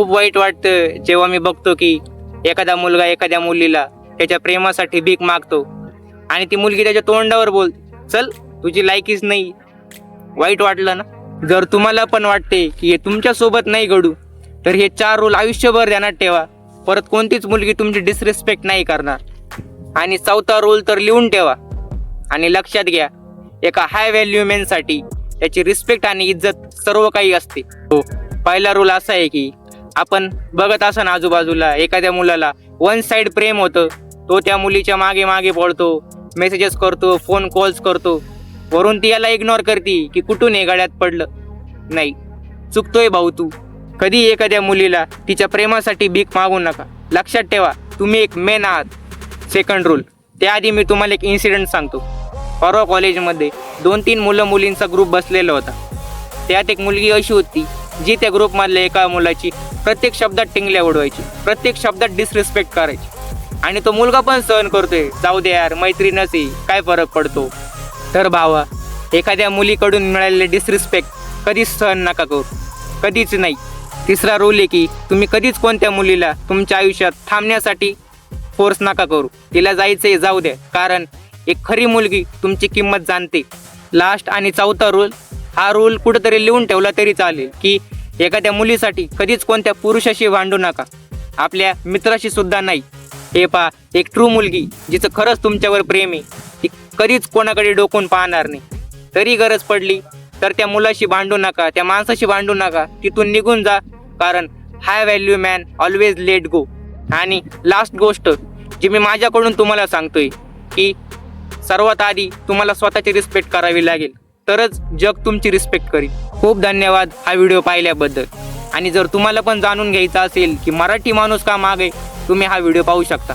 खूप वाईट वाटतं जेव्हा मी बघतो की एखादा मुलगा एखाद्या मुलीला त्याच्या प्रेमासाठी भीक मागतो आणि ती मुलगी त्याच्या तोंडावर बोल चल तुझी लायकीच नाही. वाईट वाटलं ना? जर तुम्हाला पण वाटते की हे तुमच्यासोबत नाही घडू तर हे चार रूल आयुष्यभर ध्यानात ठेवा. परत कोणतीच मुलगी तुमची डिसरिस्पेक्ट नाही करणार. आणि चौथा रूल तर लिहून ठेवा. आणि लक्षात घ्या एका हाय व्हॅल्यू मॅनसाठी त्याची रिस्पेक्ट आणि इज्जत सर्व काही असते. हो पहिला रूल असा आहे की आपण बघत असन आजूबाजूला एखाद्या मुलाला. वन साइड प्रेम होतं तो त्या मुलीच्या मागे मागे पळतो मेसेजेस करतो फोन कॉल्स करतो. वरून ती याला इग्नोर करते की कुठून हे गळ्यात पडलं? नाही. चुकतोय भाऊ तू. कधी एखाद्या मुलीला तिच्या प्रेमासाठी भीक मागू नका. लक्षात ठेवा तुम्ही एक मेन आहात. सेकंड रूल त्याआधी मी तुम्हाला एक इन्सिडेंट सांगतो. परवा कॉलेजमध्ये दोन तीन मुलं मुलींचा ग्रुप बसलेला होता. त्यात एक मुलगी अशी होती जी त्या ग्रुपमधल्या एका मुलाची प्रत्येक शब्दात टिंगल्या उडवायची प्रत्येक शब्दात डिसरिस्पेक्ट करायची. आणि तो मुलगा पण सहन करतोय जाऊ दे यार मैत्री नसे काय फरक पडतो? तर भावा एखाद्या मुलीकडून मिळालेले डिसरिस्पेक्ट कधीच सहन नका करू. कधीच नाही. तिसरा रूल आहे की तुम्ही कधीच कोणत्या मुलीला तुमच्या आयुष्यात थांबण्यासाठी फोर्स नका करू. तिला जायचंय जाऊ द्या कारण एक खरी मुलगी तुमची किंमत जाणते. लास्ट आणि चौथा रूल हा रूल कुठेतरी लिहून ठेवला तरी चालेल की एखाद्या मुलीसाठी कधीच कोणत्या पुरुषाशी भांडू नका. आपल्या मित्राशी सुद्धा नाही. हे पा एक ट्रू मुलगी जिचं खरंच तुमच्यावर प्रेम आहे ती कधीच कोणाकडे डोकून पाहणार नाही. तरी गरज पडली तर त्या मुलाशी भांडू नका त्या माणसाशी भांडू नका तिथून निघून जा कारण high value man always let go आणि लास्ट गोष्ट जी मी माझ्याकडून तुम्हाला सांगतोय की सर्वात आधी तुम्हाला स्वतःची रिस्पेक्ट करावी लागेल. तरच जग तुमची रिस्पेक्ट करील खूप धन्यवाद हा व्हिडिओ पाहिल्याबद्दल. आणि जर तुम्हाला पण जाणून घ्यायचं असेल की मराठी माणूस का मागे तुम्ही हा व्हिडिओ पाहू शकता.